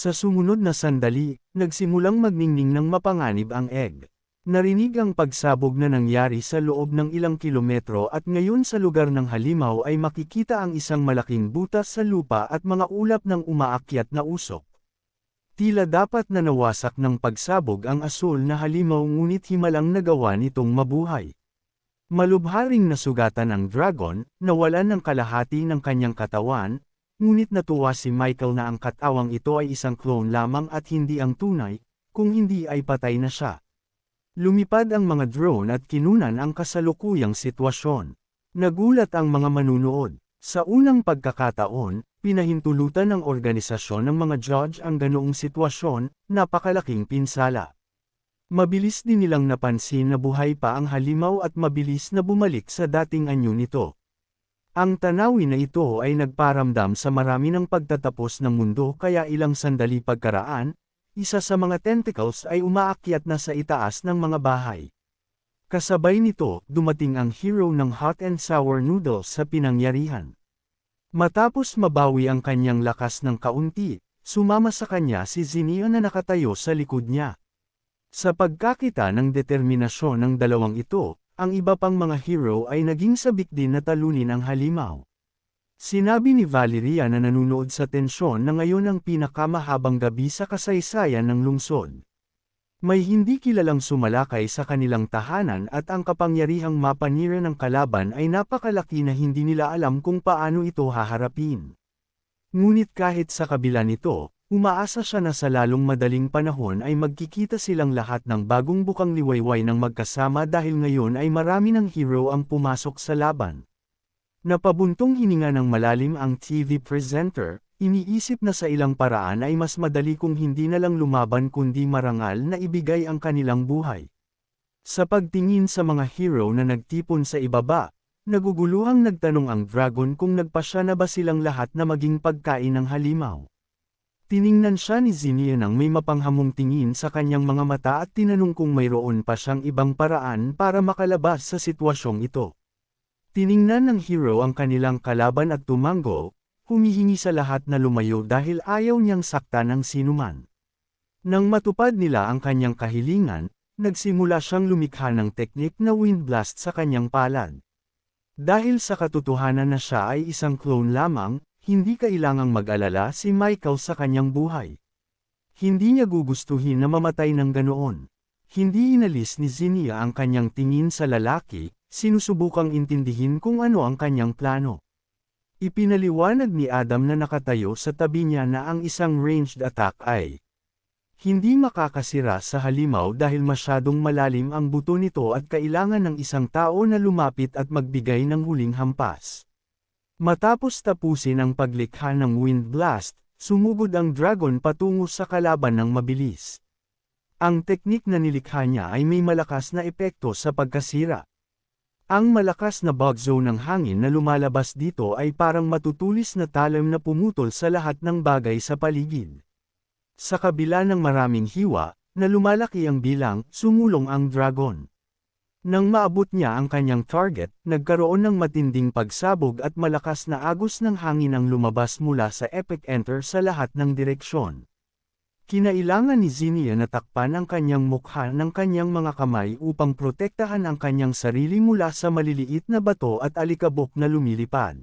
Sa sumunod na sandali, nagsimulang magningning ng mapanganib ang egg. Narinig ang pagsabog na nangyari sa loob ng ilang kilometro at ngayon sa lugar ng halimaw ay makikita ang isang malaking butas sa lupa at mga ulap ng umaakyat na usok. Tila dapat na nawasak ng pagsabog ang asul na halimaw ngunit himalang nagawa nitong mabuhay. Malubharing nasugatan ang dragon, nawalan ng kalahati ng kanyang katawan, ngunit natuwa si Michael na ang katawang ito ay isang clone lamang at hindi ang tunay, kung hindi ay patay na siya. Lumipad ang mga drone at kinunan ang kasalukuyang sitwasyon. Nagulat ang mga manunood. Sa unang pagkakataon, pinahintulutan ng organisasyon ng mga judge ang ganoong sitwasyon, napakalaking pinsala. Mabilis din nilang napansin na buhay pa ang halimaw at mabilis na bumalik sa dating anyo nito. Ang tanawin na ito ay nagparamdam sa marami ng pagtatapos ng mundo kaya ilang sandali pagkaraan, isa sa mga tentacles ay umaakyat na sa itaas ng mga bahay. Kasabay nito, dumating ang hero ng hot and sour noodles sa pinangyarihan. Matapos mabawi ang kanyang lakas ng kaunti, sumama sa kanya si Zinnia na nakatayo sa likod niya. Sa pagkakita ng determinasyon ng dalawang ito, ang iba pang mga hero ay naging sabik din na talunin ang halimaw. Sinabi ni Valeria na nanunood sa tensyon na ngayon ang pinakamahabang gabi sa kasaysayan ng lungsod. May hindi kilalang sumalakay sa kanilang tahanan at ang kapangyarihang mapanira ng kalaban ay napakalaki na hindi nila alam kung paano ito haharapin. Ngunit kahit sa kabila nito, umaasa siya na sa lalong madaling panahon ay magkikita silang lahat ng bagong bukang liwayway ng magkasama dahil ngayon ay marami ng hero ang pumasok sa laban. Napabuntong hininga ng malalim ang TV presenter, iniisip na sa ilang paraan ay mas madali kung hindi na lang lumaban kundi marangal na ibigay ang kanilang buhay. Sa pagtingin sa mga hero na nagtipon sa ibaba, naguguluhang nagtanong ang dragon kung nagpasya na ba silang lahat na maging pagkain ng halimaw. Tiningnan siya ni Zinnia nang may mapanghamong tingin sa kanyang mga mata at tinanong kung mayroon pa siyang ibang paraan para makalabas sa sitwasyong ito. Tiningnan ng hero ang kanilang kalaban at tumango, humihingi sa lahat na lumayo dahil ayaw niyang sakta ng sinuman. Nang matupad nila ang kanyang kahilingan, nagsimula siyang lumikha ng teknik na wind blast sa kanyang palad. Dahil sa katotohanan na siya ay isang clone lamang, hindi kailangang mag-alala si Michael sa kanyang buhay. Hindi niya gugustuhin na mamatay ng ganoon. Hindi inalis ni Zinnia ang kanyang tingin sa lalaki, sinusubukang intindihin kung ano ang kanyang plano. Ipinaliwanag ni Adam na nakatayo sa tabi niya na ang isang ranged attack ay hindi makakasira sa halimaw dahil masyadong malalim ang buto nito at kailangan ng isang tao na lumapit at magbigay ng huling hampas. Matapos tapusin ang paglikha ng wind blast, sumugod ang dragon patungo sa kalaban ng mabilis. Ang teknik na nilikha niya ay may malakas na epekto sa pagkasira. Ang malakas na bug zone ng hangin na lumalabas dito ay parang matutulis na talim na pumutol sa lahat ng bagay sa paligid. Sa kabila ng maraming hiwa, na lumalaki ang bilang, sumulong ang dragon. Nang maabot niya ang kanyang target, nagkaroon ng matinding pagsabog at malakas na agos ng hangin ang lumabas mula sa epic enter sa lahat ng direksyon. Kinailangan ni Zinnia na takpan ang kanyang mukha ng kanyang mga kamay upang protektahan ang kanyang sarili mula sa maliliit na bato at alikabok na lumilipad.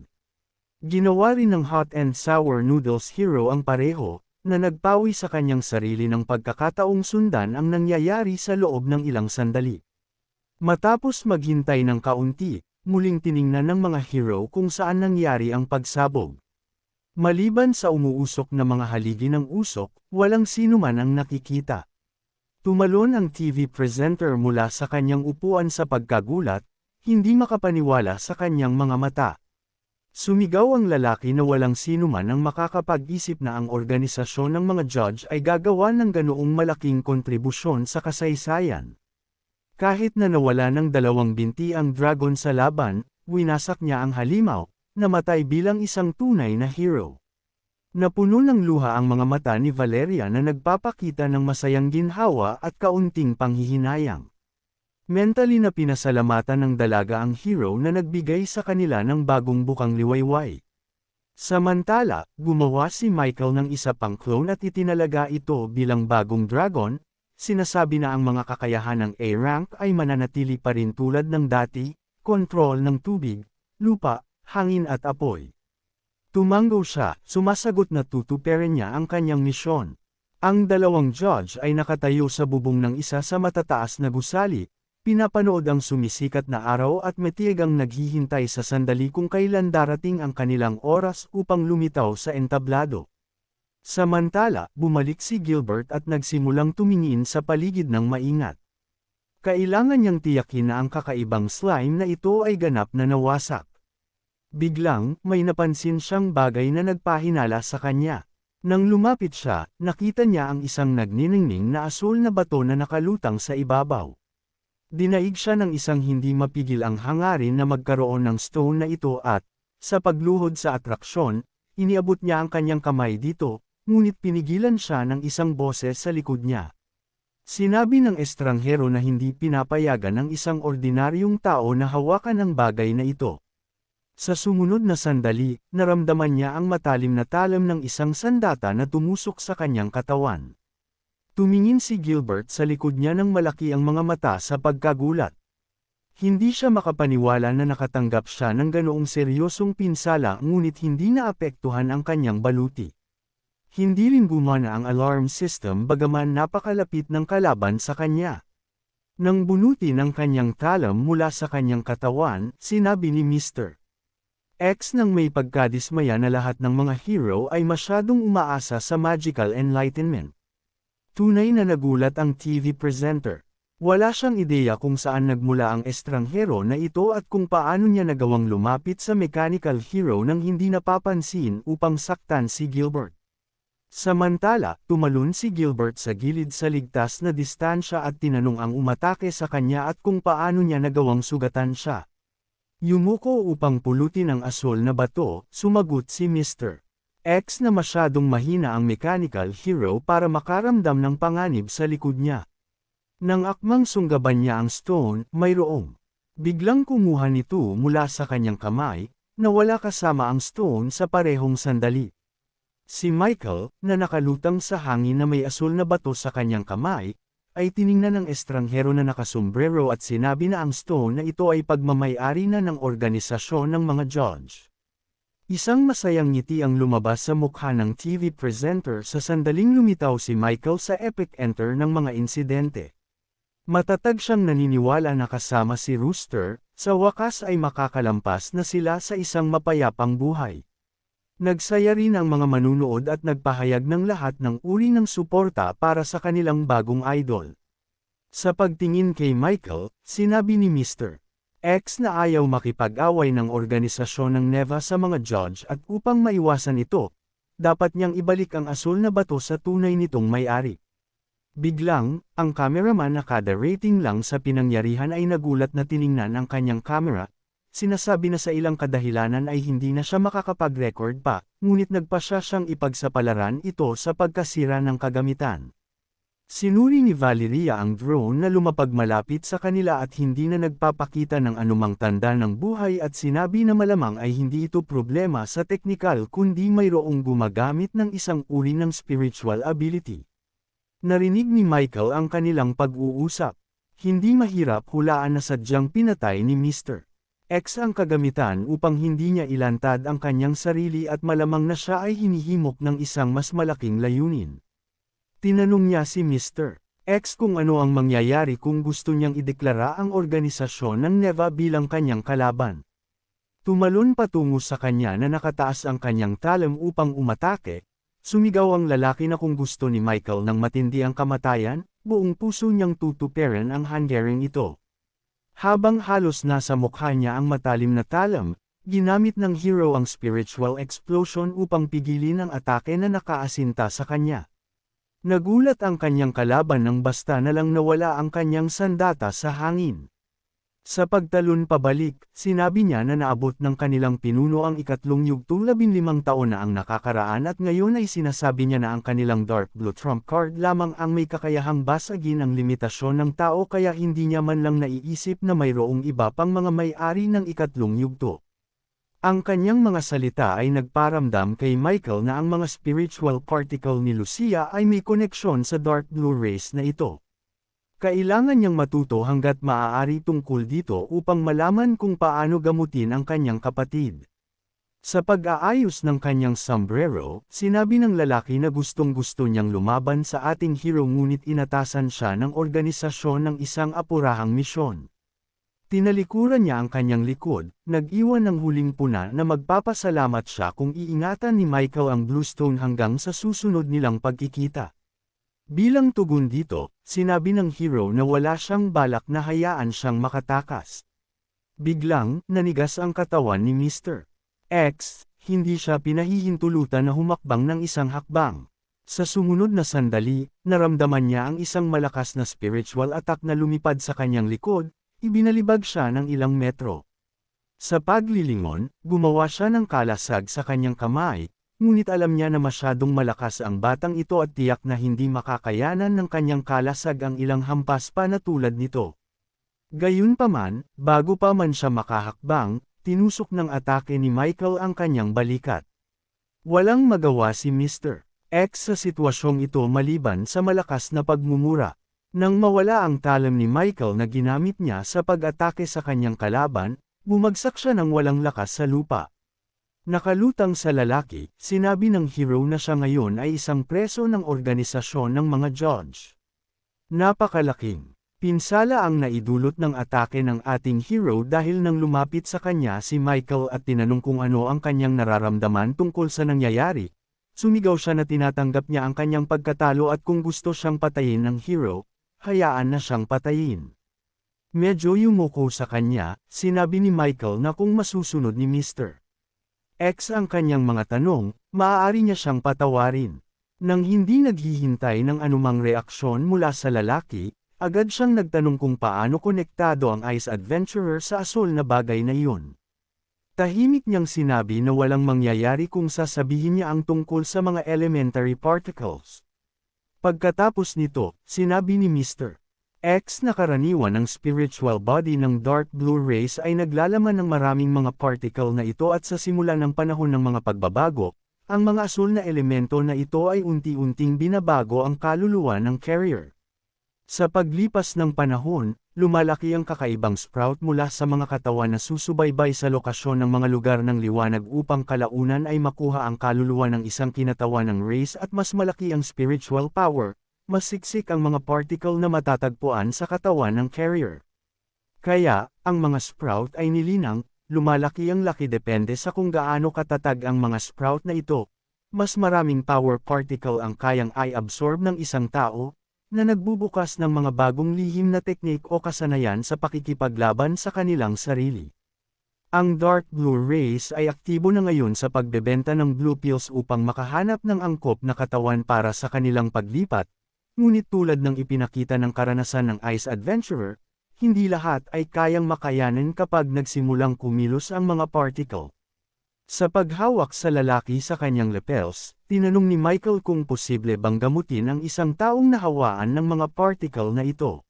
Ginawa rin ng hot and sour noodles hero ang pareho, na nagpawi sa kanyang sarili ng pagkakataong sundan ang nangyayari sa loob ng ilang sandali. Matapos maghintay ng kaunti, muling tiningnan ng mga hero kung saan nangyari ang pagsabog. Maliban sa umuusok na mga haligi ng usok, walang sino man ang nakikita. Tumalon ang TV presenter mula sa kanyang upuan sa pagkagulat, hindi makapaniwala sa kanyang mga mata. Sumigaw ang lalaki na walang sino man ang makakapag-isip na ang organisasyon ng mga judge ay gagawa ng ganoong malaking kontribusyon sa kasaysayan. Kahit na nawala ng dalawang binti ang dragon sa laban, winasak niya ang halimaw, namatay bilang isang tunay na hero. Napuno ng luha ang mga mata ni Valeria na nagpapakita ng masayang ginhawa at kaunting panghihinayang. Mentally na pinasalamatan ng dalaga ang hero na nagbigay sa kanila ng bagong bukang liwayway. Samantala, gumawa si Michael ng isa pang clone at itinalaga ito bilang bagong dragon, sinasabi na ang mga kakayahan ng A-rank ay mananatili pa rin tulad ng dati, kontrol ng tubig, lupa, hangin at apoy. Tumango siya, sumasagot na tutuperin niya ang kanyang misyon. Ang dalawang judge ay nakatayo sa bubong ng isa sa matataas na gusali, Pinapanood ang sumisikat na araw at matiyagang naghihintay sa sandali kung kailan darating ang kanilang oras upang lumitaw sa entablado. Samantala, bumalik si Gilbert at nagsimulang tumingin sa paligid ng maingat. Kailangan niyang tiyakin na ang kakaibang slime na ito ay ganap na nawasak. Biglang, may napansin siyang bagay na nagpahinala sa kanya. Nang lumapit siya, nakita niya ang isang nagniningning na asul na bato na nakalutang sa ibabaw. Dinaig siya ng isang hindi mapigil ang hangarin na magkaroon ng stone na ito at, sa pagluhod sa atraksyon, iniabot niya ang kanyang kamay dito, ngunit pinigilan siya ng isang boses sa likod niya. Sinabi ng estranghero na hindi pinapayagan ng isang ordinaryong tao na hawakan ang bagay na ito. Sa sumunod na sandali, naramdaman niya ang matalim na talam ng isang sandata na tumusok sa kanyang katawan. Tumingin si Gilbert sa likod niya ng malaki ang mga mata sa pagkagulat. Hindi siya makapaniwala na nakatanggap siya ng ganoong seryosong pinsala ngunit hindi naapektuhan ang kanyang baluti. Hindi rin gumana ang alarm system bagaman napakalapit ng kalaban sa kanya. Nang bunuti ng kanyang talam mula sa kanyang katawan, sinabi ni Mr. X nang may pagkadismaya na lahat ng mga hero ay masyadong umaasa sa magical enlightenment. Tunay na nagulat ang TV presenter. Wala siyang ideya kung saan nagmula ang estranghero na ito at kung paano niya nagawang lumapit sa mechanical hero nang hindi napapansin upang saktan si Gilbert. Samantala, tumalon si Gilbert sa gilid sa ligtas na distansya at tinanong ang umatake sa kanya at kung paano niya nagawang sugatan siya. Yumuko upang pulutin ang asol na bato, sumagot si Mr. X na masyadong mahina ang mechanical hero para makaramdam ng panganib sa likod niya. Nang akmang sunggaban niya ang stone, mayroong. Biglang kumuha nito mula sa kanyang kamay, na wala kasama ang stone sa parehong sandali. Si Michael, na nakalutang sa hangin na may asul na bato sa kanyang kamay, ay tiningnan ng estranghero na nakasombrero at sinabi na ang stone na ito ay pagmamayari na ng organisasyon ng mga judge. Isang masayang ngiti ang lumabas sa mukha ng TV presenter sa sandaling lumitaw si Michael sa epic enter ng mga insidente. Matatag siyang naniniwala na kasama si Rooster, sa wakas ay makakalampas na sila sa isang mapayapang buhay. Nagsaya rin ang mga manunood at nagpahayag ng lahat ng uri ng suporta para sa kanilang bagong idol. Sa pagtingin kay Michael, sinabi ni Mr. X na ayaw makipag-away ng organisasyon ng NEVA sa mga judge at upang maiwasan ito, dapat niyang ibalik ang asul na bato sa tunay nitong may-ari. Biglang, ang cameraman na kada rating lang sa pinangyarihan ay nagulat na tiningnan ang kanyang camera, sinasabi na sa ilang kadahilanan ay hindi na siya makakapag-record pa, ngunit nagpasya siyang ipagsapalaran ito sa pagkasira ng kagamitan. Sinuri ni Valeria ang drone na lumapag malapit sa kanila at hindi na nagpapakita ng anumang tanda ng buhay at sinabi na malamang ay hindi ito problema sa teknikal kundi mayroong gumagamit ng isang uri ng spiritual ability. Narinig ni Michael ang kanilang pag-uusap. Hindi mahirap hulaan na sadyang pinatay ni Mr. X ang kagamitan upang hindi niya ilantad ang kanyang sarili at malamang na siya ay hinihimok ng isang mas malaking layunin. Tinanong niya si Mr. X kung ano ang mangyayari kung gusto niyang ideklara ang organisasyon ng NEVA bilang kanyang kalaban. Tumalon patungo sa kanya na nakataas ang kanyang talam upang umatake, sumigaw ang lalaki na kung gusto ni Michael ng matindi ang kamatayan, buong puso niyang tutuperan ang handering ito. Habang halos nasa mukha niya ang matalim na talam, ginamit ng hero ang spiritual explosion upang pigilin ang atake na nakaasinta sa kanya. Nagulat ang kanyang kalaban nang basta na lang nawala ang kanyang sandata sa hangin. Sa pagtalon pabalik, sinabi niya na naabot ng kanilang pinuno ang ikatlong yugtong labinlimang taon na ang nakakaraan at ngayon ay sinasabi niya na ang kanilang Dark Blue Trump card lamang ang may kakayahang basagin ang limitasyon ng tao kaya hindi niya man lang naiisip na mayroong iba pang mga may-ari ng ikatlong yugto. Ang kanyang mga salita ay nagparamdam kay Michael na ang mga spiritual particle ni Lucia ay may koneksyon sa dark blue rays na ito. Kailangan niyang matuto hanggat maaari tungkol dito upang malaman kung paano gamutin ang kanyang kapatid. Sa pag-aayos ng kanyang sombrero, sinabi ng lalaki na gustong-gusto niyang lumaban sa ating hero ngunit inatasan siya ng organisasyon ng isang apurahang misyon. Tinalikuran niya ang kanyang likod, nag-iwan ng huling puna na magpapasalamat siya kung iingatan ni Michael ang Bluestone hanggang sa susunod nilang pagkikita. Bilang tugon dito, sinabi ng hero na wala siyang balak na hayaan siyang makatakas. Biglang, nanigas ang katawan ni Mr. X, hindi siya pinahihintulutan na humakbang ng isang hakbang. Sa sumunod na sandali, naramdaman niya ang isang malakas na spiritual attack na lumipad sa kanyang likod, Ibinalibag siya ng ilang metro. Sa paglilingon, gumawa siya ng kalasag sa kanyang kamay, ngunit alam niya na masyadong malakas ang batang ito at tiyak na hindi makakayanan ng kanyang kalasag ang ilang hampas pa na tulad nito. Gayunpaman, bago pa man siya makahakbang, tinusok ng atake ni Michael ang kanyang balikat. Walang magawa si Mr. X sa sitwasyong ito maliban sa malakas na pagmumura. Nang mawala ang talam ni Michael na ginamit niya sa pag-atake sa kanyang kalaban, bumagsak siya ng walang lakas sa lupa. Nakalutang sa lalaki, sinabi ng hero na siya ngayon ay isang preso ng organisasyon ng mga judge. Napakalaking pinsala ang naidulot ng atake ng ating hero dahil nang lumapit sa kanya si Michael at tinanong kung ano ang kanyang nararamdaman tungkol sa nangyayari. Sumigaw siya na tinatanggap niya ang kanyang pagkatalo at kung gusto siyang patayin ng hero, hayaan na siyang patayin. Medyo yumuko sa kanya, sinabi ni Michael na kung masusunod ni Mr. X ang kanyang mga tanong, maaari niya siyang patawarin. Nang hindi naghihintay ng anumang reaksyon mula sa lalaki, agad siyang nagtanong kung paano konektado ang Ice Adventurer sa asol na bagay na iyon. Tahimik niyang sinabi na walang mangyayari kung sasabihin niya ang tungkol sa mga elementary particles. Pagkatapos nito, sinabi ni Mr. X na karaniwan ang spiritual body ng dark blue rays ay naglalaman ng maraming mga particle na ito at sa simula ng panahon ng mga pagbabago, ang mga asul na elemento na ito ay unti-unting binabago ang kaluluwa ng carrier. Sa paglipas ng panahon, lumalaki ang kakaibang sprout mula sa mga katawan na susubaybay sa lokasyon ng mga lugar ng liwanag upang kalaunan ay makuha ang kaluluwa ng isang kinatawan ng race at mas malaki ang spiritual power, mas siksik ang mga particle na matatagpuan sa katawan ng carrier. Kaya, ang mga sprout ay nilinang, lumalaki ang laki depende sa kung gaano katatag ang mga sprout na ito, mas maraming power particle ang kayang i-absorb ng isang tao, na nagbubukas ng mga bagong lihim na teknik o kasanayan sa pakikipaglaban sa kanilang sarili. Ang Dark Blue Race ay aktibo na ngayon sa pagbebenta ng blue pills upang makahanap ng angkop na katawan para sa kanilang paglipat, ngunit tulad ng ipinakita ng karanasan ng Ice Adventurer, hindi lahat ay kayang makayanin kapag nagsimulang kumilos ang mga particle. Sa paghawak sa lalaki sa kanyang lapels, tinanong ni Michael kung posible bang gamutin ang isang taong nahawaan ng mga particle na ito.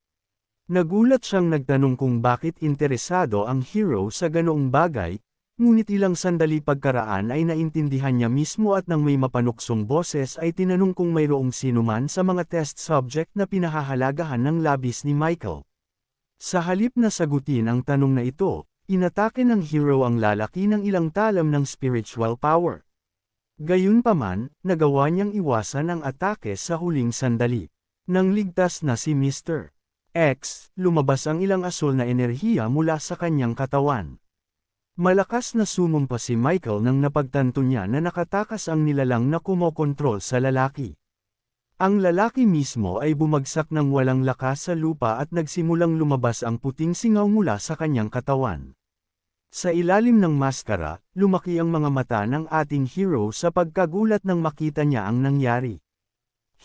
Nagulat siyang nagtanong kung bakit interesado ang hero sa ganoong bagay, ngunit ilang sandali pagkaraan ay naintindihan niya mismo at nang may mapanuksong boses ay tinanong kung mayroong sinuman sa mga test subject na pinahahalagahan ng labis ni Michael. Sa halip na sagutin ang tanong na ito, Inatake ng hero ang lalaki ng ilang talam ng spiritual power. Gayunpaman, nagawa niyang iwasan ang atake sa huling sandali. Nang ligtas na si Mr. X, lumabas ang ilang asol na enerhiya mula sa kanyang katawan. Malakas na sumumpa si Michael nang napagtanto niya na nakatakas ang nilalang na kumokontrol sa lalaki. Ang lalaki mismo ay bumagsak ng walang lakas sa lupa at nagsimulang lumabas ang puting singaw mula sa kanyang katawan. Sa ilalim ng maskara, lumaki ang mga mata ng ating hero sa pagkagulat nang makita niya ang nangyari.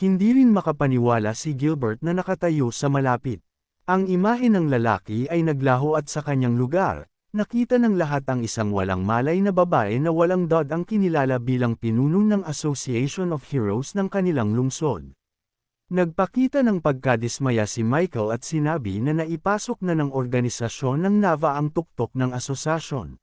Hindi rin makapaniwala si Gilbert na nakatayo sa malapit. Ang imahe ng lalaki ay naglaho at sa kanyang lugar, nakita ng lahat ang isang walang malay na babae na walang dod ang kinilala bilang pinuno ng Association of Heroes ng kanilang lungsod. Nagpakita ng pagkadismaya si Michael at sinabi na naipasok na ng organisasyon ng NAVA ang tuktok ng asosasyon.